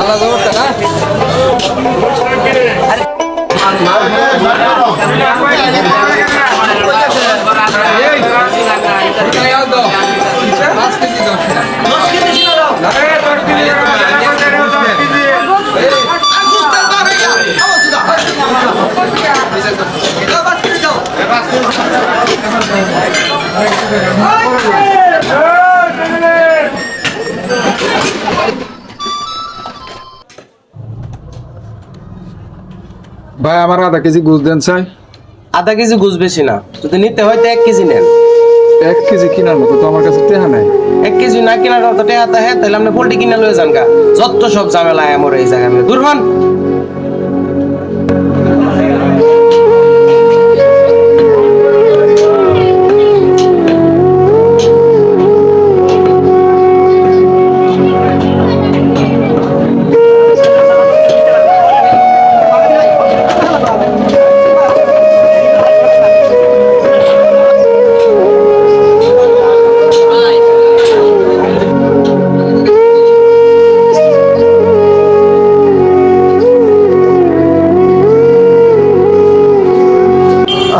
আলাদা ভাই আমার আধা কেজি গুছ দেন চাই। আধা কেজি গুছ বেশি না। যদি নিতে হয় তো এক কেজি নেন। এক কেজি কেনার মতো তো আমার কাছে টেহা নাই। এক কেজি না কেনার মতো টাকা তা হ্যাঁ তাহলে আপনি পোল্ট্রি কিনে লয়ে যান গা। যত সব ঝামেলা আমার এই জায়গায়। দূর হন।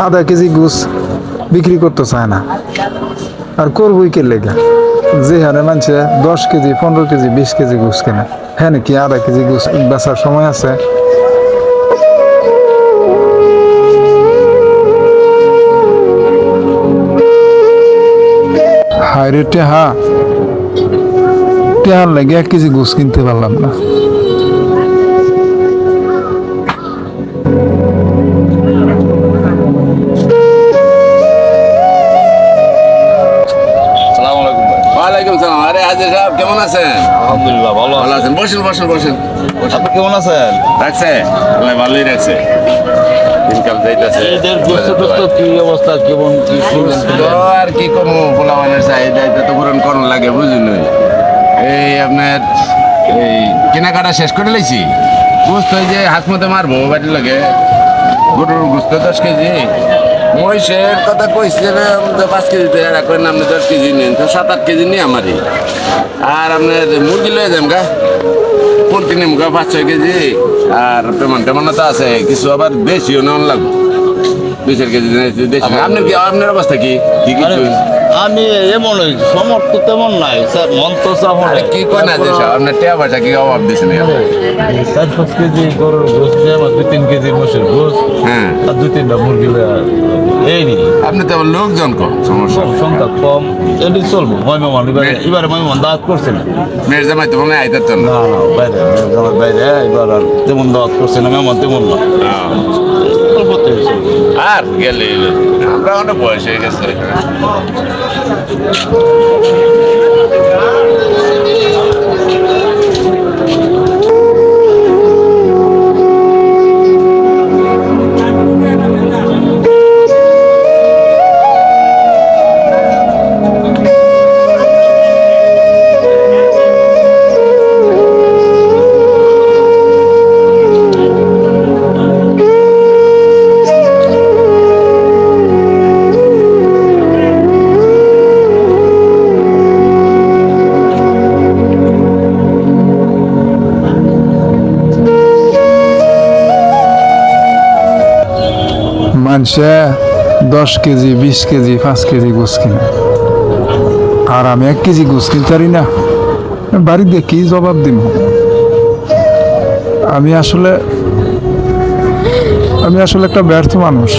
আধা কেজি গুছ বিক্রি করতে চায় না? আর করবই কে লেগে? যে হারে মানছে দশ কেজি, পনেরো কেজি, বিশ কেজি গুছ কেনে। হ্যাঁ নাকি? আধা কেজি গুছ বেচার সময় আছে। হায় রে টেহা। টেহার লাগে এক কেজি গুছ কিনতে পারলাম না। আরে হাজির সাহেব কেমন আছেন? আলহামদুলিল্লাহ ভালো ভালো আছেন। বসেন বসেন বসেন আপনি কেমন আছেন? রাখছে? আল্লাহ ভালোই রাখছে। যাইতেছে। গোস্ত টোস্ত কি অবস্থা কেমন কি শুনলেন আর কি করব? চাহিদা এটা তো পূরণ করুন লাগে বুঝুন এই আপনার এই কেনাকাটা শেষ করে লাইছি। হয় যে হাত মতো মারবো বাড়ির লাগে। গরুর গুস্ত দশ কেজি। মহিষের কথা কইছিলাম যে পাঁচ কেজি তো এরা করেন আপনি দশ কেজি নিন। তো সাত আট কেজি নিয়ে আমারই। আর আপনার মুরগি লয়ে যাম গা পোলট্রি নিম গা পাঁচ ছয় কেজি। আর পেমান টেমন তো আছে কিছু আবার বেশিও নেওয়ার লাগবে। দুই চার কেজি নিয়েছি, দেশি না। আপনার কি আপনার অবস্থা কি? কি কিছু? আমি এমন সমর্থ তেমন নাই স্যার মন তো আরে কি কয় না যে সব, আপনার টেয়া পয়সা কি অভাব দিছে না চার পাঁচ কেজি গরুর গোস্ত আমার দুই তিন কেজি মোষের গোস্ত হ্যাঁ। আর দুই তিনটা মুরগি এই নি। আপনি তো লোকজন কম সমস্যা। সংখ্যা কম এটি চলবো। ময়মান এবারে এবারে ময়মান দাঁত করছে না। মেয়ের জামাই তো মনে আইতার না? না বাইরে আমার বাইরে এবার আর তেমন দাওয়াত করছে না মেমন তেমন না। আর গেলে আমরা অনেক বয়স হয়ে গেছে। মানুষে দশ কেজি, বিশ কেজি, পাঁচ কেজি গোস কিনে। আর আমি এক কেজি গোস কিনতে পারি না। বাড়িতে কি জবাব দিব? আমি আসলে আমি আসলে একটা ব্যর্থ মানুষ।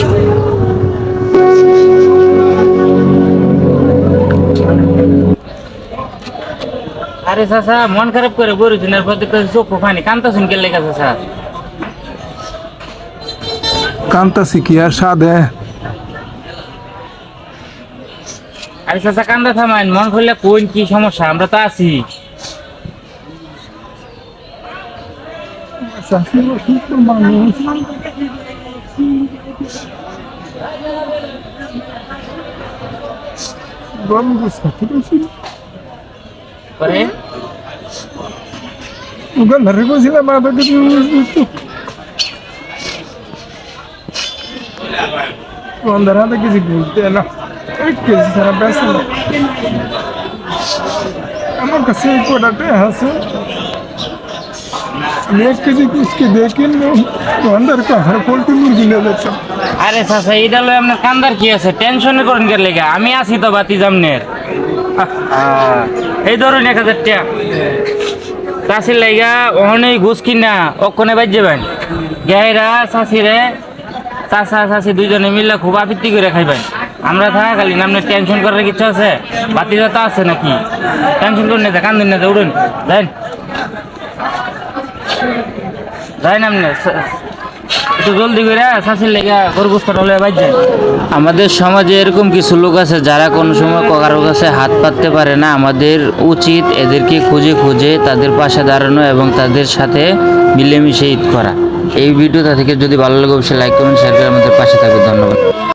আরে চাচা, মন খারাপ করে বলেছেন এর প্রতি চোখ পানি। কান্তা শুনকে লেগে চাচা কান্তাছি কি আর সাদে আরে চাচা কান্দা থামাইন মন খুললে কোন কি সমস্যা আমরা তো আছি। পরে ঘরে বসিলাম মাথা অন্ধার হাতে কিছু বুঝতে না এক কেজি ছাড়া বেঁচে না আমার কাছে এই কোটাটাই আছে আমি এক কেজি কুচকে দিয়ে কিনবো তোমাদের কাহার পোলট্রি মুরগি নিয়ে যাচ্ছ আরে চাচা এইটা লয় আপনার কান্দার কি আছে? টেনশনে করেন কে লেগে, আমি আছি তো বাতি জামনের। এই ধরুন এক হাজার টাকা। চাষির লাইগা ওখানে ঘুষ কিনা, অক্ষণে বাজ যাবেন গাইরা চাষিরে চাষা চাষি দুইজনে মিলে খুব আবৃত্তি করে খাইবেন। আমরা থাকা খালি আপনার টেনশন করার কিছু আছে? বাতিটা তো আছে নাকি? টেনশন করেন না কান্দুন না উড়ুন। যাই যাই না আপনি একটু জলদি করে শাসির লেগে গরগুস হলে বাজছে আমাদের সমাজে এরকম কিছু লোক আছে, যারা কোনো সময় কারোর কাছে হাত পাততে পারে না। আমাদের উচিত এদেরকে খুঁজে খুঁজে তাদের পাশে দাঁড়ানো এবং তাদের সাথে মিলেমিশে ঈদ করা। এই ভিডিওটা থেকে যদি ভালো লাগে অবশ্যই লাইক করুন শেয়ার করে আমাদের পাশে থাকবে ধন্যবাদ।